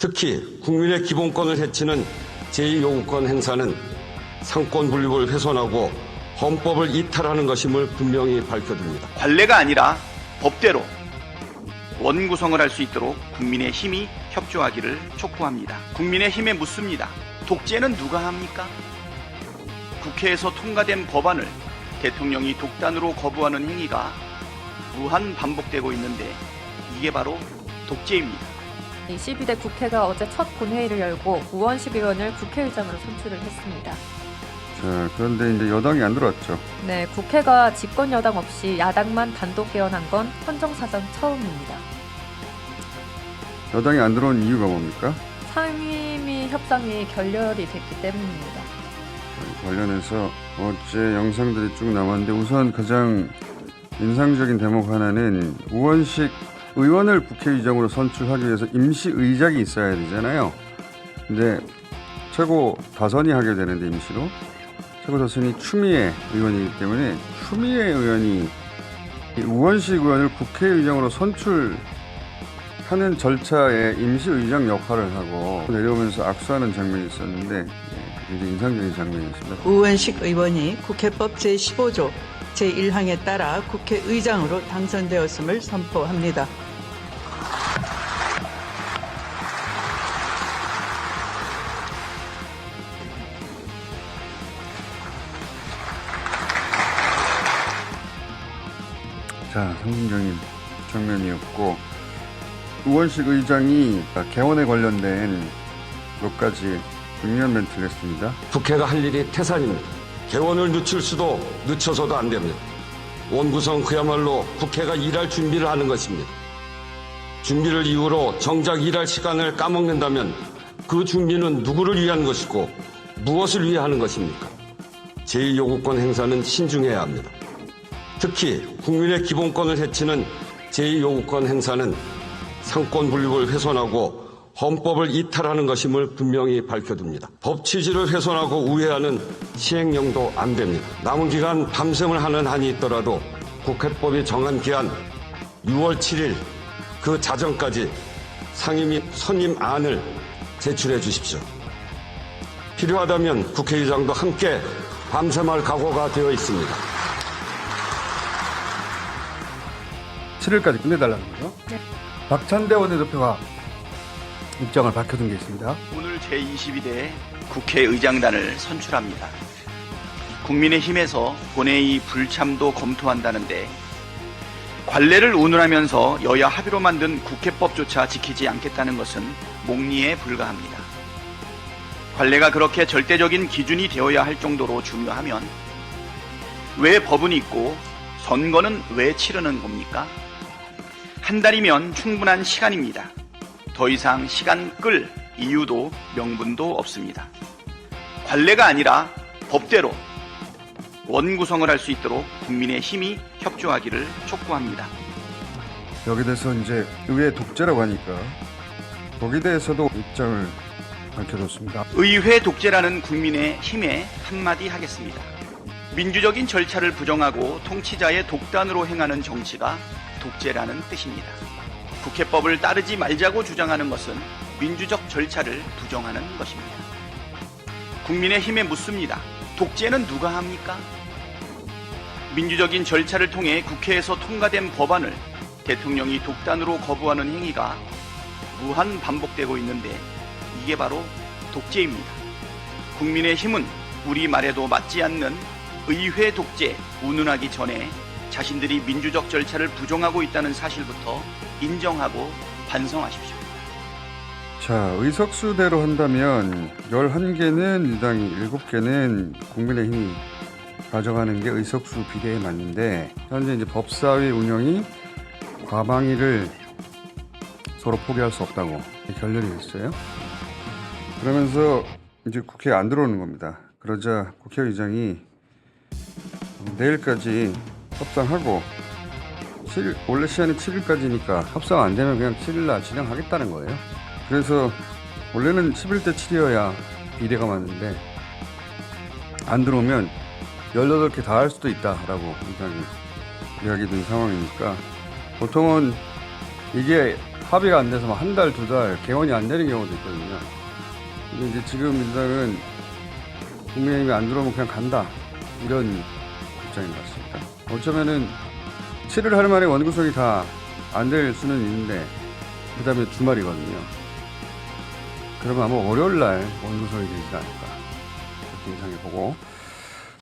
특히 국민의 기본권을 해치는 제2요구권 행사는 상권 분립을 훼손하고 헌법을 이탈하는 것임을 분명히 밝혀둡니다. 관례가 아니라 법대로 원구성을 할 수 있도록 국민의 힘이 협조하기를 촉구합니다. 국민의 힘에 묻습니다. 독재는 누가 합니까? 국회에서 통과된 법안을 대통령이 독단으로 거부하는 행위가 무한 반복되고 있는데 이게 바로 독재입니다. 22대 국회가 어제 첫 본회의를 열고 우원식 의원을 국회의장으로 선출을 했습니다. 자, 그런데 이제 여당이 안 들어왔죠. 네, 국회가 집권 여당 없이 야당만 단독 개헌한 건 헌정사상 처음입니다. 여당이 안 들어온 이유가 뭡니까? 상임위 협상이 결렬이 됐기 때문입니다. 관련해서 어제 영상들이 쭉 남았는데 우선 가장 인상적인 대목 하나는 우원식 의원을 국회의장으로 선출하기 위해서 임시 의장이 있어야 되잖아요. 근데 최고 다선이 하게 되는데 임시로 최고 다선이 추미애 의원이기 때문에 추미애 의원이 이 우원식 의원을 국회의장으로 선출하는 절차에 임시 의장 역할을 하고 내려오면서 악수하는 장면이 있었는데 예, 굉장히 인상적인 장면이었습니다. 우원식 의원이 국회법 제15조 제1항에 따라 국회의장으로 당선되었음을 선포합니다. 자, 상징적인 장면이었고 우원식 의장이 개헌에 관련된 몇 가지 중요한 멘트를 했습니다. 국회가 할 일이 태산입니다. 개원을 늦출 수도 늦춰서도 안 됩니다. 원구성 그야말로 국회가 일할 준비를 하는 것입니다. 준비를 이유로 정작 일할 시간을 까먹는다면 그 준비는 누구를 위한 것이고 무엇을 위해 하는 것입니까? 제2요구권 행사는 신중해야 합니다. 특히 국민의 기본권을 해치는 제2요구권 행사는 상권 분립을 훼손하고 헌법을 이탈하는 것임을 분명히 밝혀둡니다. 법 취지를 훼손하고 우회하는 시행령도 안 됩니다. 남은 기간 밤샘을 하는 한이 있더라도 국회법이 정한 기한 6월 7일 그 자정까지 상임위 선임 안을 제출해 주십시오. 필요하다면 국회의장도 함께 밤샘할 각오가 되어 있습니다. 7일까지 끝내달라는 거죠. 박찬대 원내대표가 입장을 밝혀둔 게 있습니다. 오늘 제22대 국회의장단을 선출합니다. 국민의힘에서 본회의 불참도 검토한다는데 관례를 운운하면서 여야 합의로 만든 국회법조차 지키지 않겠다는 것은 목리에 불과합니다. 관례가 그렇게 절대적인 기준이 되어야 할 정도로 중요하면 왜 법은 있고 선거는 왜 치르는 겁니까? 한 달이면 충분한 시간입니다. 더 이상 시간 끌 이유도 명분도 없습니다. 관례가 아니라 법대로 원구성을 할 수 있도록 국민의 힘이 협조하기를 촉구합니다. 여기 대해서 이제 의회 독재라고 하니까 거기에 대해서도 입장을 밝혀줬습니다. 의회 독재라는 국민의 힘에 한마디 하겠습니다. 민주적인 절차를 부정하고 통치자의 독단으로 행하는 정치가 독재라는 뜻입니다. 국회법을 따르지 말자고 주장하는 것은 민주적 절차를 부정하는 것입니다. 국민의 힘에 묻습니다. 독재는 누가 합니까? 민주적인 절차를 통해 국회에서 통과된 법안을 대통령이 독단으로 거부하는 행위가 무한 반복되고 있는데 이게 바로 독재입니다. 국민의 힘은 우리 말에도 맞지 않는 의회 독재 운운하기 전에 자신들이 민주적 절차를 부정하고 있다는 사실부터 인정하고 반성하십시오. 자, 의석수대로 한다면 11개는 민주당이, 7개는 국민의힘이 가져가는 게 의석수 비례에 맞는데 현재 이제 법사위 운영이 과방위를 서로 포기할 수 없다고 결렬이 됐어요. 그러면서 이제 국회에 안 들어오는 겁니다. 그러자 국회의장이 내일까지 협상하고 7일, 원래 시한이 7일까지니까 협상 안 되면 그냥 7일날 진행하겠다는 거예요. 그래서 원래는 11대 7이어야 비례가 맞는데 안 들어오면 18개 다 할 수도 있다라고 굉장히 이야기 된 상황이니까 보통은 이게 합의가 안 돼서 한 달, 두 달 개원이 안 되는 경우도 있거든요. 근데 이제 지금 민주당은 국민의힘이 안 들어오면 그냥 간다. 이런 입장인 것 같습니다. 어쩌면은 7월 할 만에 원구성이 다 안 될 수는 있는데 그 다음에 주말이거든요. 그러면 아마 월요일 날 원구성이 되지 않을까. 그렇게 예상해 보고